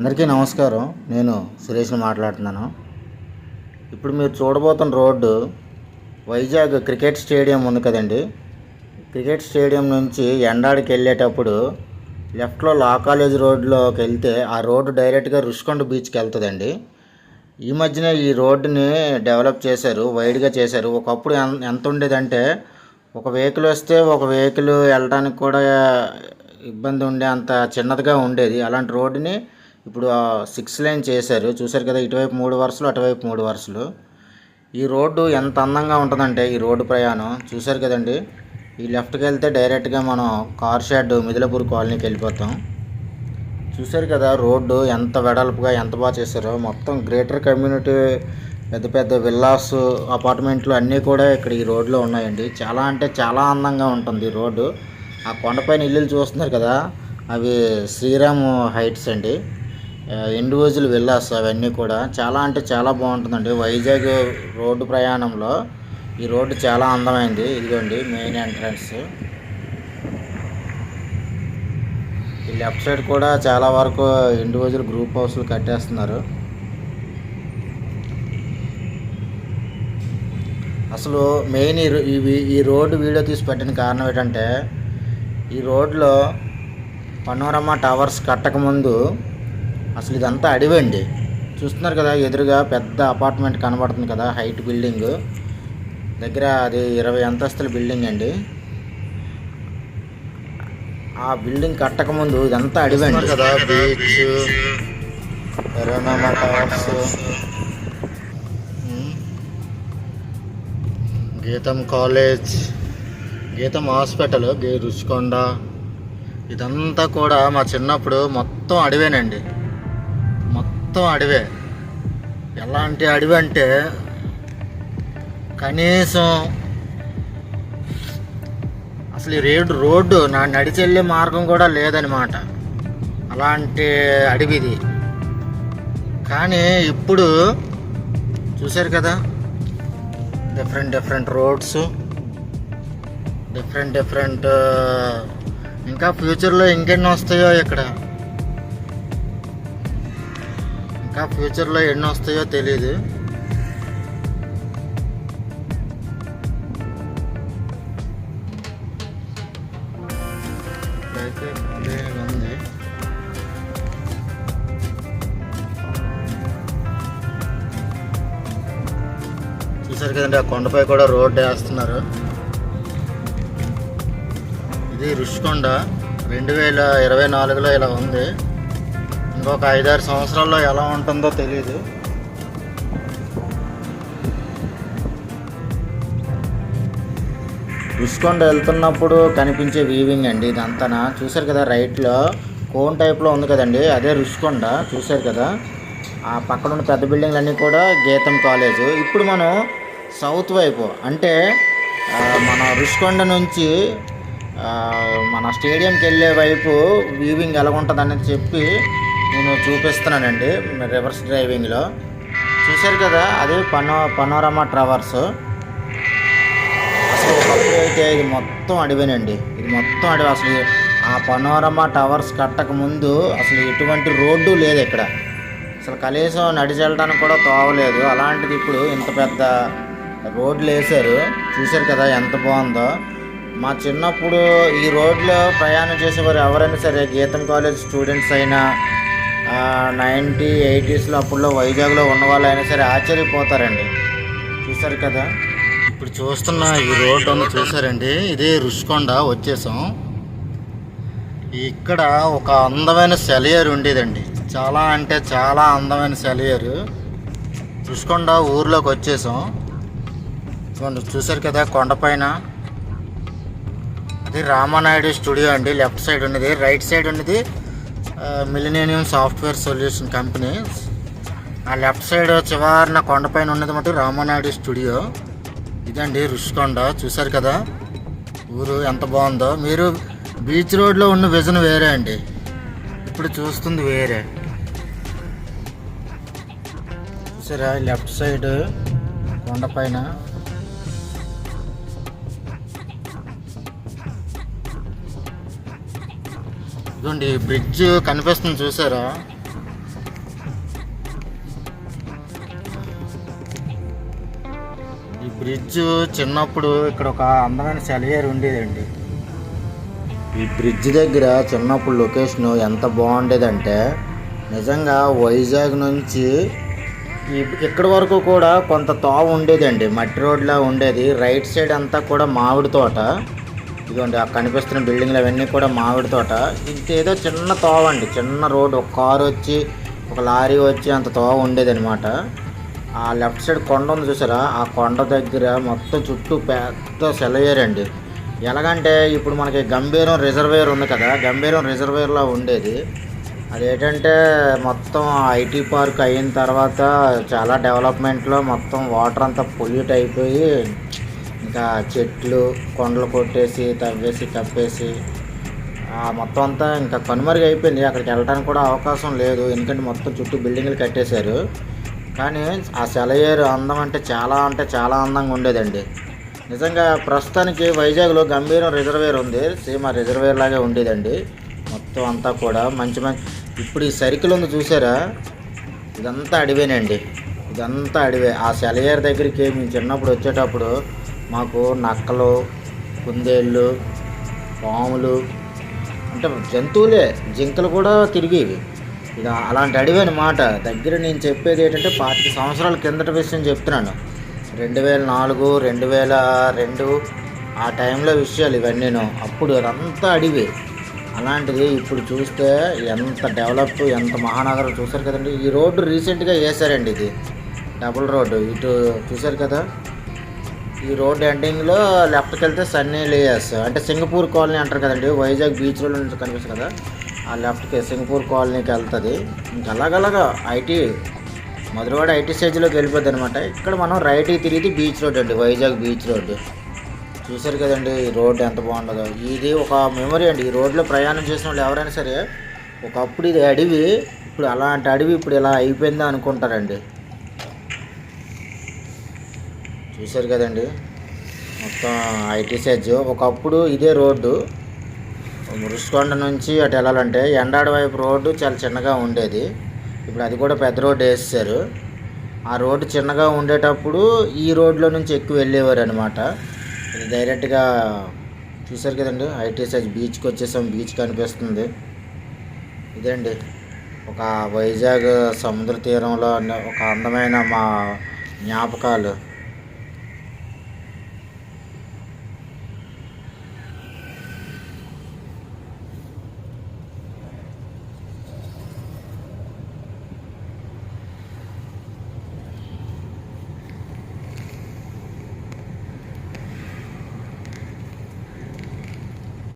అందరికీ నమస్కారం. నేను సురేష్ని మాట్లాడుతున్నాను. ఇప్పుడు మీరు చూడబోతున్న రోడ్డు వైజాగ్ క్రికెట్ స్టేడియం ఉంది కదండి. క్రికెట్ స్టేడియం నుంచి ఎండాడికి వెళ్ళేటప్పుడు లెఫ్ట్లో లా కాలేజ్ రోడ్లోకి వెళ్తే ఆ రోడ్డు డైరెక్ట్గా రుషికొండ బీచ్కి వెళ్తుందండి. ఈ మధ్యన ఈ రోడ్డుని డెవలప్ చేశారు వైడ్గా చేశారు. ఒకప్పుడు ఎంత ఉండేదంటే ఒక వెహికల్ వస్తే ఒక వెహికల్ వెళ్ళడానికి కూడా ఇబ్బంది ఉండే అంత చిన్నదిగా ఉండేది. అలాంటి రోడ్డుని ఇప్పుడు సిక్స్ లైన్ చేశారు. చూశారు కదా ఇటువైపు మూడు వరుసలు అటువైపు మూడు వరుసలు. ఈ రోడ్డు ఎంత అందంగా ఉంటుందంటే ఈ రోడ్డు ప్రయాణం చూశారు కదండి. ఈ లెఫ్ట్కి వెళ్తే డైరెక్ట్గా మనం కార్ షెడ్ మిదిలపూర్ కాలనీకి వెళ్ళిపోతాం. చూశారు కదా రోడ్డు ఎంత వెడల్పుగా ఎంత బాగా చేశారో. మొత్తం గ్రేటర్ కమ్యూనిటీ పెద్ద పెద్ద విల్లాస్ అపార్ట్మెంట్లు అన్నీ కూడా ఇక్కడ ఈ రోడ్లో ఉన్నాయండి. చాలా అంటే చాలా అందంగా ఉంటుంది ఈ రోడ్డు. ఆ కొండపైన ఇల్లులు చూస్తున్నారు కదా అవి శ్రీరామ్ హైట్స్ అండి. ఇండివిజువల్ విల్లాస్ అవన్నీ కూడా. చాలా అంటే చాలా బాగుంటుందండి. వైజాగ్ రోడ్డు ప్రయాణంలో ఈ రోడ్డు చాలా అందమైంది. ఇదిగోండి మెయిన్ ఎంట్రన్స్. ఈ లెఫ్ట్ సైడ్ కూడా చాలా వరకు ఇండివిజువల్ గ్రూప్ హౌస్లు కట్టేస్తున్నారు. అసలు మెయిన్ ఈ రో- ఇవి ఈ రోడ్డు వీడియో తీసి పెట్టిన కారణం ఏంటంటే ఈ రోడ్లో పనోరమ టవర్స్ కట్టకముందు అసలు ఇదంతా అడివండి చూస్తున్నారు కదా ఎదురుగా పెద్ద అపార్ట్మెంట్ కనబడుతుంది కదా హైట్ బిల్డింగ్. దగ్గర అది ఇరవై అంతస్తుల బిల్డింగ్ అండి. ఆ బిల్డింగ్ కట్టకముందు ఇదంతా అడివండి కదా beach ఎర్రనమ్మ towers Gitam college Gitam hospital గే రుచికొండ ఇదంతా కూడా మా చిన్నప్పుడు మొత్తం అడివేనండి. మొత్తం అడవే. ఎలాంటి అడవి అంటే కనీసం అసలు ఈ రేడు రోడ్డు నా నడిచెళ్ళే మార్గం కూడా లేదనమాట అలాంటి అడవిది. కానీ ఇప్పుడు చూశారు కదా different different roads different different ఇంకా ఫ్యూచర్లో ఇంకెన్ని వస్తాయో ఇక్కడ? ఇంకా ఫ్యూచర్లో ఎన్ని వస్తాయో తెలియదు చూసారు కదండి ఆ కొండపై కూడా రోడ్డు వేస్తున్నారు. ఇది రుషికొండ. రెండు వేల ఇరవై నాలుగులో ఇలా ఉంది. ఇంకొక ఐదారు సంవత్సరాల్లో ఎలా ఉంటుందో తెలియదు రుషికొండ వెళ్తున్నప్పుడు కనిపించే వీవింగ్ అండి ఇదంతా చూశారు కదా రైట్లో? కోన్ టైప్లో ఉంది కదండి అదే రుషికొండ చూశారు కదా? ఆ పక్కన ఉన్న పెద్ద బిల్డింగ్లు అన్నీ కూడా గీతం కాలేజ్. ఇప్పుడు మనం సౌత్ వైపు అంటే మన రుషికొండ నుంచి మన స్టేడియంకి వెళ్ళే వైపు వీవింగ్ ఎలా ఉంటుందని చెప్పి నేను చూపిస్తున్నానండి రివర్స్ డ్రైవింగ్లో. చూశారు కదా అది పనో పనోరమా ట్రావర్స్. అసలు ఒకప్పుడు అయితే ఇది మొత్తం అడివేనండి. ఇది మొత్తం అడివి. అసలు ఆ పనోరమా టవర్స్ కట్టక ముందు అసలు ఎటువంటి రోడ్డు లేదు ఇక్కడ. అసలు కనీసం నడిచెళ్ళడానికి కూడా తోవలేదు. అలాంటిది ఇప్పుడు ఇంత పెద్ద రోడ్లు వేశారు. చూశారు కదా ఎంత బాగుందో. మా చిన్నప్పుడు ఈ రోడ్లో ప్రయాణం చేసేవారు ఎవరైనా సరే గీతం కాలేజ్ స్టూడెంట్స్ అయినా నైంటీ ఎయిటీస్లో అప్పుడులో వైజాగ్లో ఉన్న వాళ్ళు అయినా సరే ఆశ్చర్యపోతారండి. చూశారు కదా? ఇప్పుడు చూస్తున్న ఈ రోడ్ ఉంది చూసారండి ఇదే రుషికొండ వచ్చేసాం. ఇక్కడ ఒక అందమైన సెలయర్ ఉండేదండి. చాలా అంటే చాలా అందమైన సెలయర్. రుషికొండ ఊర్లోకి వచ్చేసాం. చూడండి చూసారు కదా కొండపైన అది రామానాయుడు స్టూడియో అండి. లెఫ్ట్ సైడ్ ఉన్నది రైట్ సైడ్ ఉన్నది. మిలినేనియం సాఫ్ట్వేర్ సొల్యూషన్ కంపెనీ ఆ లెఫ్ట్ సైడ్ చివరిన కొండపైన ఉన్నది మటు రామానాయుడు స్టూడియో ఇదండి రుషికొండ చూశారు కదా? ఊరు ఎంత బాగుందో. మీరు బీచ్ రోడ్లో ఉన్న విజన్ వేరే అండి. ఇప్పుడు చూస్తుంది వేరే. చూసారా? లెఫ్ట్ సైడ్ కొండపైన ఇదండి బ్రిడ్జ్ కనిపిస్తుంది చూసారా? ఈ బ్రిడ్జ్ చిన్నప్పుడు ఇక్కడ ఒక అందమైన సెలయేరు ఉండేదండి. ఈ బ్రిడ్జ్ దగ్గర చిన్నప్పుడు లొకేషన్ ఎంత బాగుండేదంటే నిజంగా వైజాగ్ నుంచి ఇక్కడి వరకు కూడా కొంత తోవ ఉండేదండి. మట్టి రోడ్లా ఉండేది. రైట్ సైడ్ అంతా కూడా మామిడి తోట. ఇదిగోండి ఆ కనిపిస్తున్న బిల్డింగ్లు అవన్నీ కూడా మామిడి తోట. ఇది ఏదో చిన్న తోవ అండి. చిన్న రోడ్. ఒక కారు వచ్చి ఒక లారీ వచ్చి అంత తోవ ఉండేది అనమాట ఆ లెఫ్ట్ సైడ్ కొండ ఉంది చూసారా? ఆ కొండ దగ్గర మొత్తం చుట్టూ పెద్ద సెలయేరండి ఎలాగంటే ఇప్పుడు మనకి గంభీరం రిజర్వేయర్ ఉంది కదా? గంభీరం రిజర్వేయర్లో ఉండేది. అదేంటంటే మొత్తం ఐటీ పార్క్ అయిన తర్వాత చాలా డెవలప్మెంట్లో మొత్తం వాటర్ అంతా పొల్యూట్ అయిపోయి ఇంకా చెట్లు కొండలు కొట్టేసి తవ్వేసి కప్పేసి మొత్తం అంతా ఇంకా కనుమరుగు అయిపోయింది. అక్కడికి వెళ్ళడానికి కూడా అవకాశం లేదు. ఎందుకంటే మొత్తం చుట్టూ బిల్డింగ్లు కట్టేశారు. కానీ ఆ సెలయేరు అందం అంటే చాలా అంటే చాలా అందంగా ఉండేదండి. నిజంగా ప్రస్తుతానికి వైజాగ్లో గంభీరం రిజర్వేర్ ఉంది. సేమ్ ఆ రిజర్వేర్ లాగే ఉండేదండి. మొత్తం అంతా కూడా మంచి మంచి ఇప్పుడు ఈ సర్కిల్ ఉంది చూసారా? ఇదంతా అడివేనండి. ఇదంతా అడివే. ఆ సెలయేరు దగ్గరికి మేము చిన్నప్పుడు వచ్చేటప్పుడు మాకు నక్కలు కుందేళ్ళు పాములు అంటే జంతువులే జింకలు కూడా తిరిగేవి. ఇక అలాంటి అడవి అనమాట దగ్గర నేను చెప్పేది ఏంటంటే పాతిక సంవత్సరాల కిందట విషయం చెప్తున్నాను. రెండు వేల నాలుగు రెండు వేల రెండు ఆ టైంలో విషయాలు ఇవన్నీను. అప్పుడు అదంతా అడివి. అలాంటిది ఇప్పుడు చూస్తే ఎంత డెవలప్ ఎంత మహానగరం చూసారు కదండి. ఈ రోడ్డు రీసెంట్గా వేసారండి ఇది. Double road. ఇటు చూసారు కదా? ఈ రోడ్ ఎండింగ్లో లెఫ్ట్కి వెళ్తే సన్నీ లేయర్స్ అంటే సింగపూర్ కాలనీ అంటారు కదండి వైజాగ్ బీచ్ రోడ్ నుంచి కనిపిస్తుంది కదా ఆ లెఫ్ట్కి సింగపూర్ కాలనీకి వెళ్తుంది. ఇంకా అలాగలాగా ఐటీ మధురవాడ ఐటీ స్టేజ్లోకి వెళ్ళిపోద్ది అనమాట ఇక్కడ మనం రైట్కి తిరిగి బీచ్ రోడ్ అండి వైజాగ్ బీచ్ రోడ్డు చూసారు కదండి ఈ రోడ్డు ఎంత బాగుండదో ఇది ఒక మెమరీ అండి ఈ రోడ్లో ప్రయాణం చేసిన వాళ్ళు ఎవరైనా సరే ఒకప్పుడు ఇది అడవి ఇప్పుడు అలాంటి అడవి ఇప్పుడు ఇలా అయిపోయిందా అనుకుంటారండి. చూశారు కదండి. మొత్తం ఐటీ సెజ్. ఒకప్పుడు ఇదే రోడ్డు. మురుసుకొండ నుంచి అటు వెళ్ళాలంటే ఎండాడ వైపు రోడ్డు చాలా చిన్నగా ఉండేది. ఇప్పుడు అది కూడా పెద్ద రోడ్డు వేసేసారు ఆ రోడ్డు చిన్నగా ఉండేటప్పుడు ఈ రోడ్లో నుంచి ఎక్కువ వెళ్ళేవారు అనమాట ఇది డైరెక్ట్గా చూశారు కదండి ఐటీ సెజ్ బీచ్కి వచ్చేసాం బీచ్ కనిపిస్తుంది. ఇదండి. ఒక వైజాగ్ సముద్ర తీరంలో ఒక అందమైన మా జ్ఞాపకాలు.